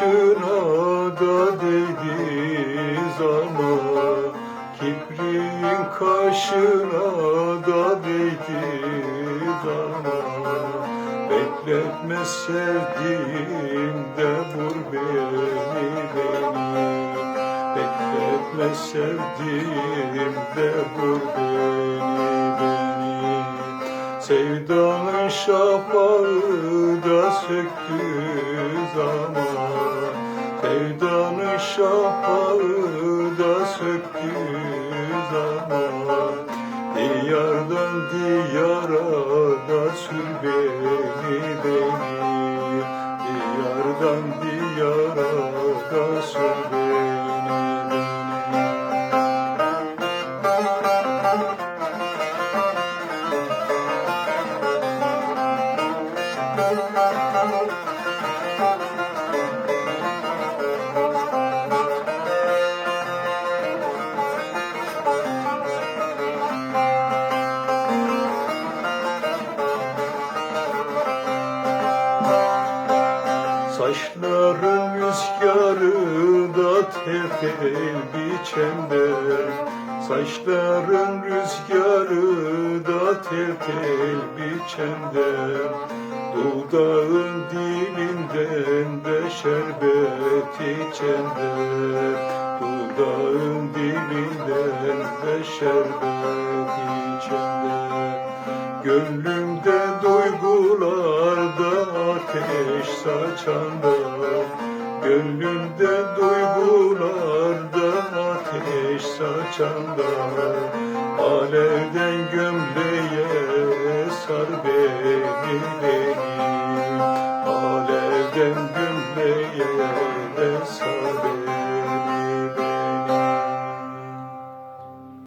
başına da değdi zana Kibriğin kaşına da değdi zana Bekletme sevdiğim de vur beni beni. Bekletme sevdiğim de vur beni. Sevdanın şafağı da söktü zaman Sevdanın şafağı da söktü zaman Diyardan diyara da sür beni beni Diyardan diyara da sür beni beni Saçların rüzgarı da tefel biçende Saçların rüzgarı da tefel biçende Dudağın dilinden de şerbet içende Dudağın dilinden de şerbet içende Gönlümde duygularda ateş saçanda Gönlümde duygularda ateş saçanda Alevden gömleğe sar beni beni Alevden gömleğe